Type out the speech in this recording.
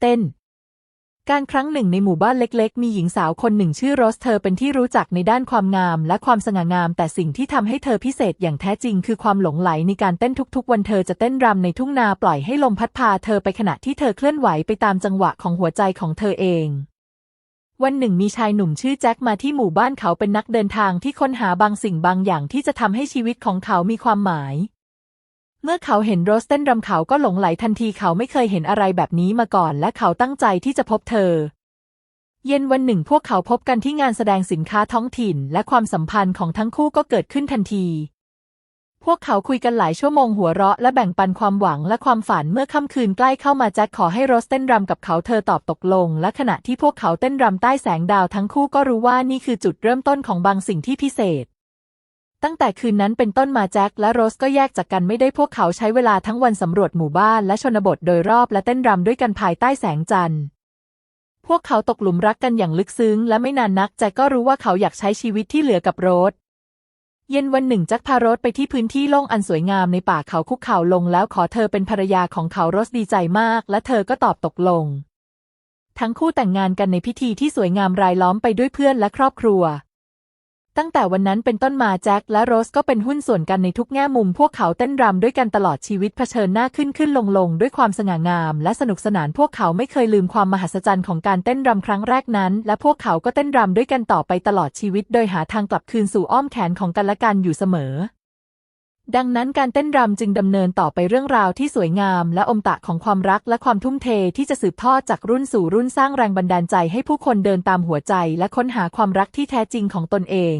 เต้น การครั้งหนึ่งในหมู่บ้านเล็ก ๆ มีหญิงสาวคนหนึ่งชื่อโรสเธอเป็นที่รู้จักในด้านความงามและความสง่างาม แต่สิ่งที่ทำให้เธอพิเศษอย่างแท้จริง คือความหลงไหลในการเต้นทุกๆ วันเธอจะเต้นรำในทุ่งนาปล่อยให้ลมพัดพาเธอไปขณะที่เธอเคลื่อนไหวไปตามจังหวะของหัวใจของเธอเองวันหนึ่งมีชายหนุ่มชื่อแจ็คมาที่หมู่บ้านเขาเป็นนักเดินทางที่ค้นหาบางสิ่งบางอย่างที่จะทำให้ชีวิตของเขามีความหมาย เมื่อเขาเห็นโรสเต้นรำเขาก็หลงไหลทันทีเขาไม่เคยเห็นอะไรแบบนี้มาก่อน และเขาตั้งใจที่จะพบเธอ เย็นวันหนึ่งพวกเขาพบกันที่งานแสดงสินค้าท้องถิ่น และความสัมพันธ์ของทั้งคู่ก็เกิดขึ้นทันที พวกเขาคุยกันหลายชั่วโมงหัวเราะและแบ่งปันความหวังและความฝันเมื่อค่ำคืนใกล้เข้ามาแจ็คขอให้โรสเต้นรำกับเขาเธอตอบตกลง และขณะที่พวกเขาเต้นรำใต้แสงดาวทั้งคู่ก็รู้ว่านี่คือจุดเริ่มต้นของบางสิ่งที่พิเศษ ตั้งแต่คืนนั้นเป็นต้นมาแจ็คและโรสก็แยกจากกันไม่ได้พวกเขาใช้เวลาทั้งวันสำรวจหมู่บ้านและชนบทโดยรอบและเต้นรำด้วยกันภายใต้แสงจันทร์ พวกเขาตกหลุมรักกันอย่างลึกซึ้ง และไม่นานนักแจ็คก็รู้ว่าเขาอยากใช้ชีวิตที่เหลือกับโรส เย็นวันหนึ่งแจ็คพาโรสไปที่พื้นที่โล่งอันสวยงามในป่าเขาคุกเข่าลงแล้วขอเธอเป็นภรรยาของเขาโรสดีใจมาก และเธอก็ตอบตกลง ทั้งคู่แต่งงานกันในพิธีที่สวยงามรายล้อมไปด้วยเพื่อนและครอบครัว ตั้งแต่วันนั้นเป็นต้นมาแจ็คและโรสก็เป็นหุ้นส่วนกันในทุกแง่มุมพวกเขาเต้นรำด้วยกันตลอดชีวิตเผชิญหน้าขึ้นขึ้นลงลงด้วยความสง่างาม และสนุกสนานพวกเขาไม่เคยลืมความมหัศจรรย์ของการเต้นรำครั้งแรกนั้น และพวกเขาก็เต้นรำด้วยกันต่อไปตลอดชีวิต โดยหาทางกลับคืนสู่อ้อมแขนของกันและกันอยู่เสมอ ดังนั้นการเต้นรำจึงดำเนินต่อไปเรื่องราวที่สวยงาม และอมตะของความรักและความทุ่มเทที่จะสืบทอดจากรุ่นสู่รุ่นสร้างแรงบันดาลใจให้ผู้คนเดินตามหัวใจ และค้นหาความรักที่แท้จริงของตนเอง